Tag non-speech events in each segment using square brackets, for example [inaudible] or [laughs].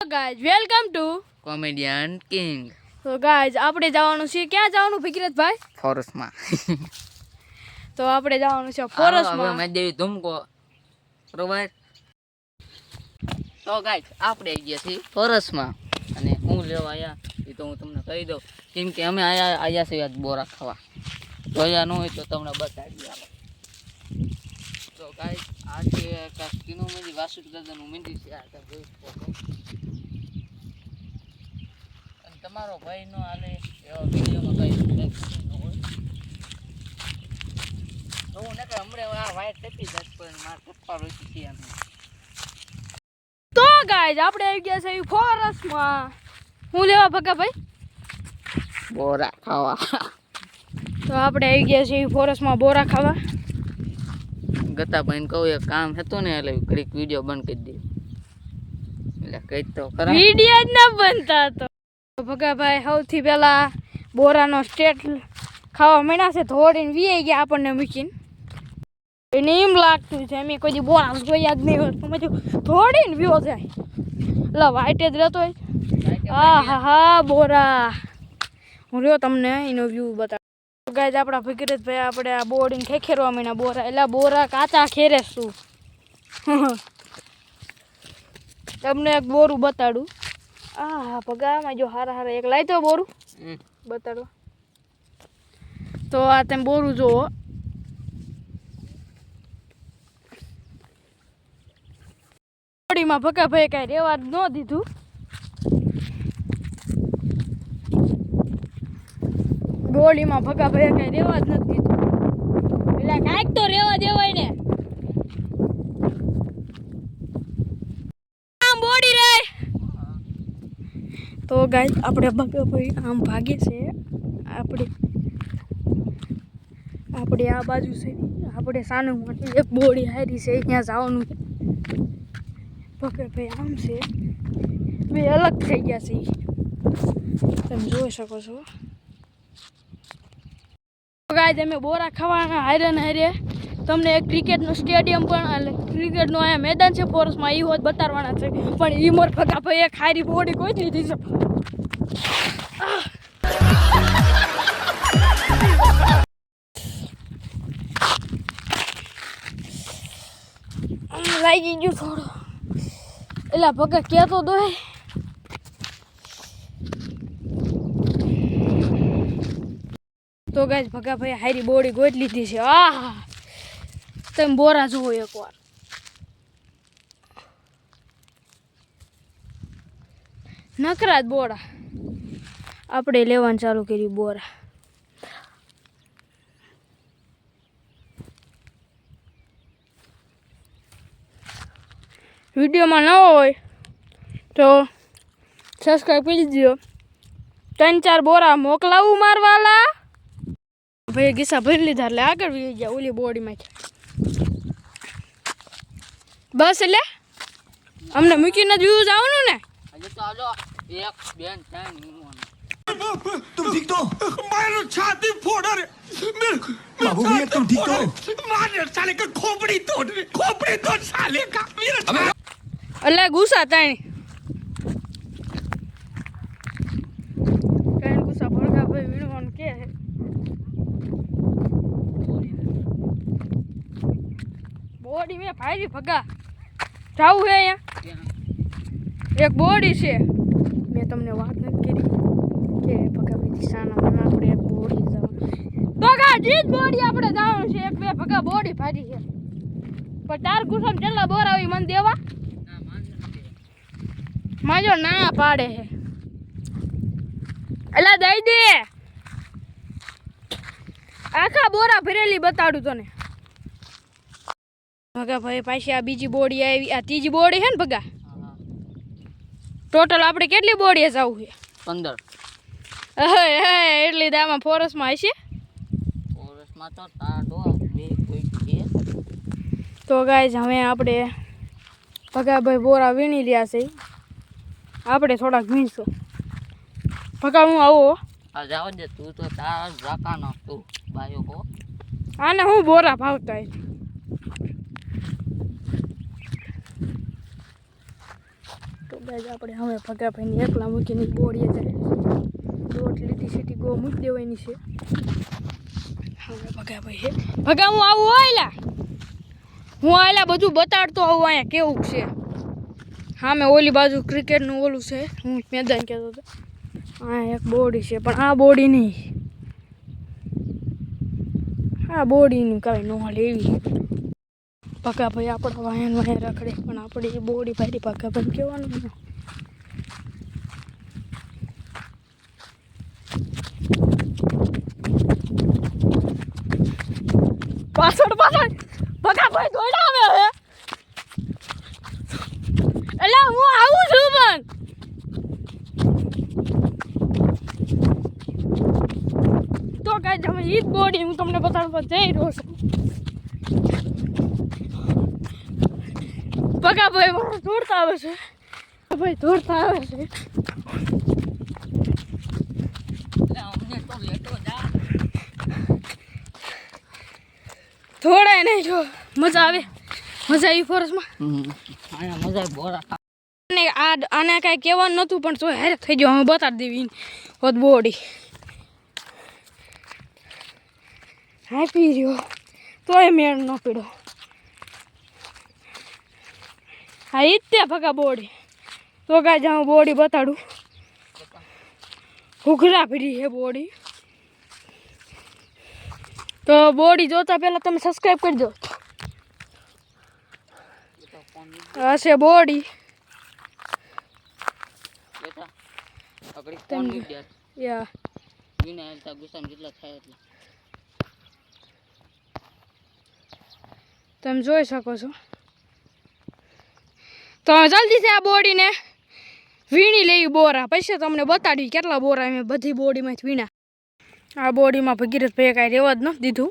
Guys welcome to comedian king. તો guys આપણે જવાનું છે ક્યાં જવાનું ભગીરથભાઈ? ફોરેસ્ટમાં. તો આપણે જવાનું છે ફોરેસ્ટમાં. મેં દેવી ધૂમકો. બરોબર? તો ગાઈઝ આપણે આવી ગયા છીએ ફોરેસ્ટમાં. અને હું લેવા આવ્યા એ તો હું તમને કહી દઉં. કેમ કે અમે આયા આયા છીએ આજ બોરા ખાવા. જોયા ન હોય તો તમને બતાવી તો ગાઈસ આ છે કાંઈક કિનો મંદી વાસુદ દાદાનું મંદિર છે આ તમે જોઈ શકો અને તમારો ભાઈ નો હાલે એવા વિડીયોમાં કઈ ન હોય. તો હું કે હમણાં આ વાયર ટપી જાત પણ મારા પપ્પા રોકી છે એમ. તો ગાઈઝ આપણે આવી ગયા છે ફોરેસ્ટમાં હું લેવા ભગાભાઈ બોરા ખાવા. તો આપણે આવી ગયા છીએ ફોરેસ્ટમાં બોરા ખાવા. ગતાભાઈને કહું એક કામ હતું ને એટલે ઘડીક વીડિયો બંધ કરી દે એટલે કઈ તો ખરા વીડિયો જ ના બનતા તો. ભગાભાઈ સૌથી પહેલા બોરાનો સ્ટેટ ખાવા મળ્યા છે ધોળીને વીઆઈ ગયા આપણને મૂકીને. એને એમ લાગતું છે અમે કોઈ બોરા જોયા જ નહીં હોય તો થોડી થોડીને વ્યો જાય. એટલે વાઈટ જ રહેતો હોય. આ હા હા બોરા. હું રહ્યો તમને એનો વ્યૂ બતાવું. ગાય આપણા ભગીરથભાઈ આપણે આ બોર્ડિંગ ખેખેરવા માંડ્યા. બોરા એટલે બોરા કાચા ખેરે શું? [laughs] તમને એક બોરું બતાડું. આ પગામાં જો હારા હારા એક લાવી દો બોરું બતાડો. તો આ તમે બોરું જુઓ. બોડીમાં ભકા ભાઈ કાંઈ રેવા જ ન દીધું. બોડીમાં ભગા ભયા કાંઈ રેવા જ નથી એટલે કાંઈક તો રેવા દેવાય ને. આમ બોડી રે. તો ગાય આપણે ભગા ભાઈ આમ ભાગે છે. આપણે આપણે આ બાજુ છે. આપણે સાનું માટે એક બોડી હારી છે ત્યાં જવાનું છે. ભગા ભાઈ આમ છે. બે અલગ થઈ ગયા છે. તમે જોઈ શકો છો. ગાય તમે બોરા ખાવાના હારે ને હારે. તમને એક ક્રિકેટનું સ્ટેડિયમ પણ ક્રિકેટનું અહીંયા મેદાન છે ફોરેસ્ટમાં એ હોત બતાવવાના છે. પણ એ મોર ભગા ભાઈ એક હારી બોડી કોઈ લીધી છે લાગી ગયું થોડું. એટલે ભગા કહેતો દોય તો ગાય ભગા ભાઈ હારી બોડી ગોત લીધી છે. આહ! તમે બોરા જુઓ એકવાર. નકરા જ બોરા. આપણે લેવાનું ચાલુ કર્યું બોરા. વિડીયોમાં ન હોય તો સબસ્ક્રાઈબ કરી દીધો. ત્રણ ચાર બોરા મોકલાવું મારવાલા? ભાઈ ગીસા ભરી લીધા એટલે આગળ વી ગયા ઓલી બોડીમાં બસ એટલે અમને મૂકીને જ વ્યૂઝ આવવાનું ને હજી તો આજો એક બેન ત્રણ નીમવાનું. तुम ठीक तो मारो छाती फोड़ रे मेरे बाबू भैया तुम ठीक तो मार साले का खोपड़ी तोड़ रे खोपड़ी तोड़ साले का मेरे એટલે ગુસ્સા તાણી કઈ બોડી ભગા. જાવું હે અહીંયા? એક બોડી છે. મેં તમને વાત નથી કરી કે ભગા બીજી સાના મને આપણે એક બોડી જવાનું ભગા જીત બોડી આપણે જવાનું છે. એક બે ભગા બોડી ભાજી છે. પણ તાર કુસમ જેટલા બોર આવી મને દેવા. માજો ના પાડે હે. એલા દઈ દે. આખા બોરા ભરેલી બતાડું તને. ભગા ભાઈ પાછી આ બીજી બોડી આવી. આ ત્રીજી બોડી છે ને ભગા. ટોટલ આપણે કેટલી બોડીએ જવું છે? પંદર. હે હે એટલી દામાં ફોરેસ્ટમાં હશે? ફોરેસ્ટમાં તો ગાય હવે આપણે ભગાભાઈ બોરા વીણી રહ્યા છે. આપણે થોડાક વીણશું. ભગા હું આવો આ જાવ દે તું તો તાર રાકાનો તું બાયો આને હું બોરા ભાવતા હોય આપણે હવે ભગાભાઈને એકલા મૂકીને બોડીએ જાય. દોઢ લીધી સીટી ગો મૂકી દેવાની છે. હવે ભગાભાઈ હે ભગા, હું આવું આયલા હું આયલા બધું બતાડતો આવું અહીંયા કેવું છે. હા, મેં ઓલી બાજુ ક્રિકેટનું ઓલું છે. હું મેદાન કહેતો હતો. હા એક બોડી છે, પણ આ બોડી નહીં. આ બોડીનું કાંઈ ન પકા ભાઈ આપણા વાયન વાયન રખડે, પણ આપણે બોડી ભાઈ ભાઈ કહેવાનું ન પાછળ પાછળ! ભાઈ દોડાવે હવે. એટલે હું આવું છું પણ. તો કાંઈ તમે ઈ જ બોડી હું તમને બતાડવા જઈ રહ્યો છું પગા ભાઈ મારા દોડતા આવે છે. ભાઈ દોડતા આવે છે. થોડા નહીં જો. મજા આવે. મજા આવી ફોરેસ્ટમાં મજા બોરા. આ આને કાંઈ કહેવાનું નહોતું પણ તો હેર થઈ ગયો હું બતાવી દેવી હોત બોડી. હાપી રહ્યો. તોય મેળ ન પીડ્યો. હા, ઈ જ ભગા બોડી. તો કાંઈ જાઉં બોડી બતાડું. ઘૂઘરા પીડી છે બોડી. તો બોડી જોતા પહેલાં તમે સબસ્ક્રાઈબ કરી દો હશે બોડી. યા. થાય એટલે તમે જોઈ શકો છો. તો જલ્દીથી આ બોડીને વીણી લેવી બોરા. પછી તમને બતાડ્યું કેટલા બોરા અમે બધી બોડીમાંથી વીણા. આ બોડીમાં ભગીરથભાઈએ કાંઈ રહેવા જ ન દીધું.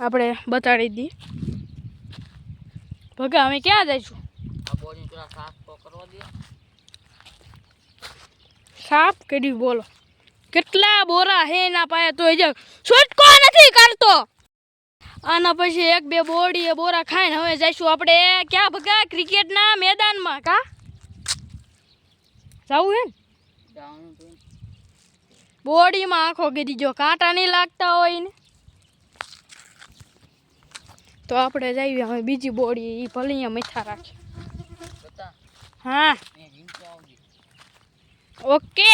આપણે બતાડી દી ભગા અમે ક્યાં જઈશું? સાફ કરી બોલો. કેટલા બોરા હે ના પાયા તો જ છૂટકો નથી કરતો. આના પછી એક બે બોડી બોરા ખાઈને હવે જઈશું આપણે ક્યાં ભગા? ક્રિકેટના મેદાનમાં કા? જવું હે ને બોડીમાં આંખો ગીરી જો, કાંટા નહીં લાગતા હોય ને. તો આપણે જઈએ હવે બીજી બોડી એ ભલે મીઠા રાખે. હા. ઓકે.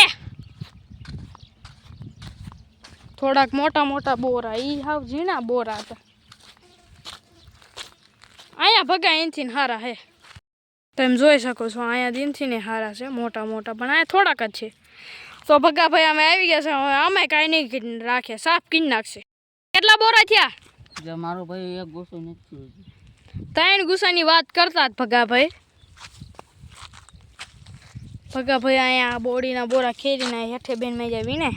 થોડાક મોટા મોટા બોરા એ હાવ ઝીણા બોરા હતા અહીંયા ભગા એનથી હારા હે. તમે જોઈ શકો છો અહીંયા દિનથી ને હારા છે મોટા મોટા પણ અહીંયા થોડાક જ છે. તો ભગા ભાઈ અમે આવી ગયા છે હવે અમે કાંઈ નહીં રાખે સાફ કીન નાખશે. કેટલા બોરા થયા? જો મારો ભાઈ એક ગુસ્સો નથી ત્રણ ગુસ્સાની વાત કરતા જ ભગાભાઈ ભગાભાઈ અહીંયા બોડીના બોરા ખેરીના હેઠે બેન મેં જાવી ને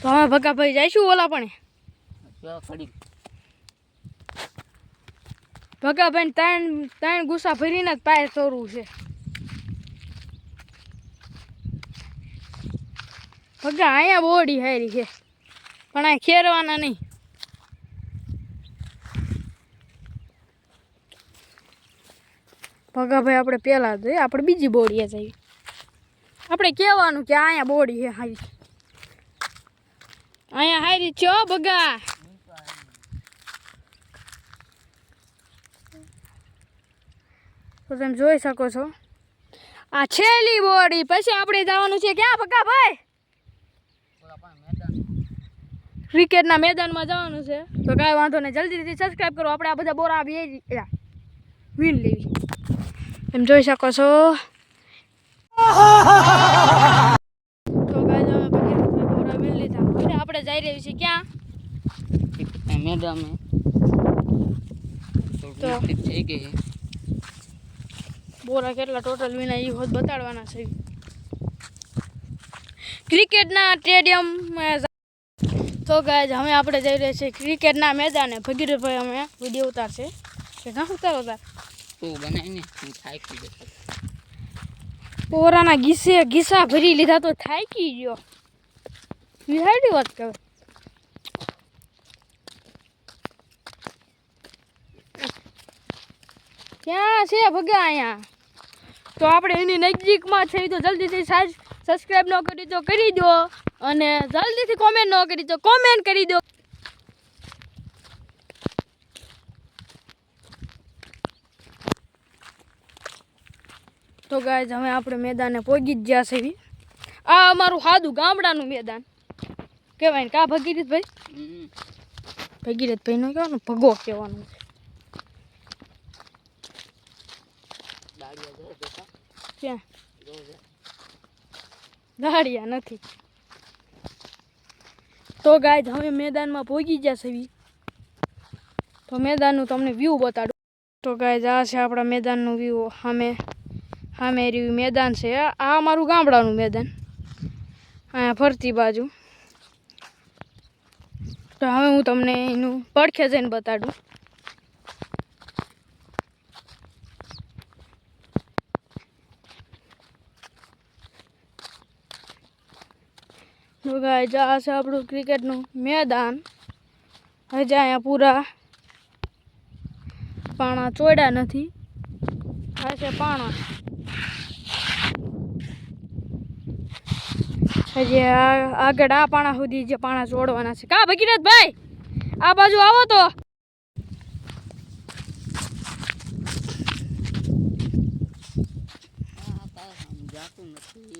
તો હવે ભગાભાઈ જઈશું ઓલા પણ? ભગાભાઈ ત્રણ ત્રણ ગુસ્સા ભરીને જ પાયર ચોરવું છે. ભગા, અહીંયા બોડી હારી છે. પણ આ ખેરવાના નહીં. ભગાભાઈ આપણે પહેલાં જોઈએ, આપણે બીજી બોડીએ જઈએ. આપણે કહેવાનું કે અહીંયા બોડી છે હારી. અહીંયા હારી છો, ભગા? તો તમે જોઈ શકો છો. આ છેલ્લી બોડી. પછી આપણે જવાનું છે ક્યાં પક્કા ભાઈ? મેદાન ક્રિકેટના મેદાનમાં જવાનું છે. તો કાંઈ વાંધો નહીં. જલ્દીથી સબસ્ક્રાઈબ કરો. આપણે આ બધા બોરા વિન લેવી. એમ જોઈ શકો છો. તો ગાય અમે બોરા વીણ લીધા. આપણે જઈ રહી છીએ ક્યાં? મેદાન તો- તો થઈ ગઈ. છે બોરા કેટલા ટોટલ વિના એ હોત બતાડવાના છે. ક્રિકેટના સ્ટેડિયમ તો ગાય હવે આપણે જઈ રહ્યા છીએ ક્રિકેટના મેદાને. ભગીરથભાઈ અમે વીડિયો ઉતારશે. કે ના ઉતારો ઉતાર તું બનાવીને હું થાકી ગયો. પોરાના ગીસે ગીસા ભરી લીધા તો થાય કી ગયો વિહાડી વાત કરે. ક્યાં છે ભગા અહીંયા? તો આપણે એની નજીકમાં છે તો જલ્દીથી સબસ્ક્રાઈબ ન કરી તો કરી દો અને જલ્દીથી કોમેન્ટ ન કરી તો કોમેન્ટ કરી દો. તો ગાય હવે આપણે મેદાને પહોંચી જ ગયા છે આ અમારું સાદું ગામડાનું મેદાન. કહેવાય ને કા ભગીરથભાઈ? હમ. ભગીરથભાઈ નો કહેવાનું ભગો કહેવાનું. છે ક્યાં? જો. નથી. તો ગાય હવે મેદાનમાં પહોંચી ગયા છે તો મેદાનનું તમને વ્યૂ બતાડું. તો ગાય આ છે આપણા મેદાનનું વ્યૂ સામે સામે રહ્યું મેદાન છે. આ અમારું ગામડાનું મેદાન. અહીંયા ફરતી બાજુ. તો હવે હું તમને એનું પડખે જઈને બતાડું. તો ગાય આ છે આપણું ક્રિકેટનું મેદાન. હજી અહીંયા પૂરા પાણા ચોડ્યા નથી. આ છે પાણા. હજી આગળ આ પાણા સુધી જે પાણા ચોડવાના છે. કા ભગીરથભાઈ? આ બાજુ આવો તો આ કાંઈ સમજાતું નથી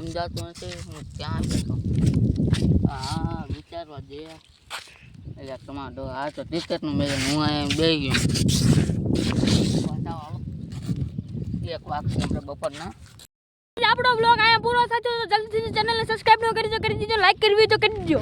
સમજાતું નથી, હું ક્યાં બેઠો હા, વિચારવા દે. એટલે ટમાટો આ તો ટિકિટનું મેં હું અહીંયા બે ગયો. એક વાગશે આપણે બપોરના. આપણો બ્લોગ અહીંયા પૂરો થયો તો જલ્દીથી ચેનલને સબસ્ક્રાઈબ ન કરી તો કરી દીજો લાઈક કરવી તો કરી દીજો.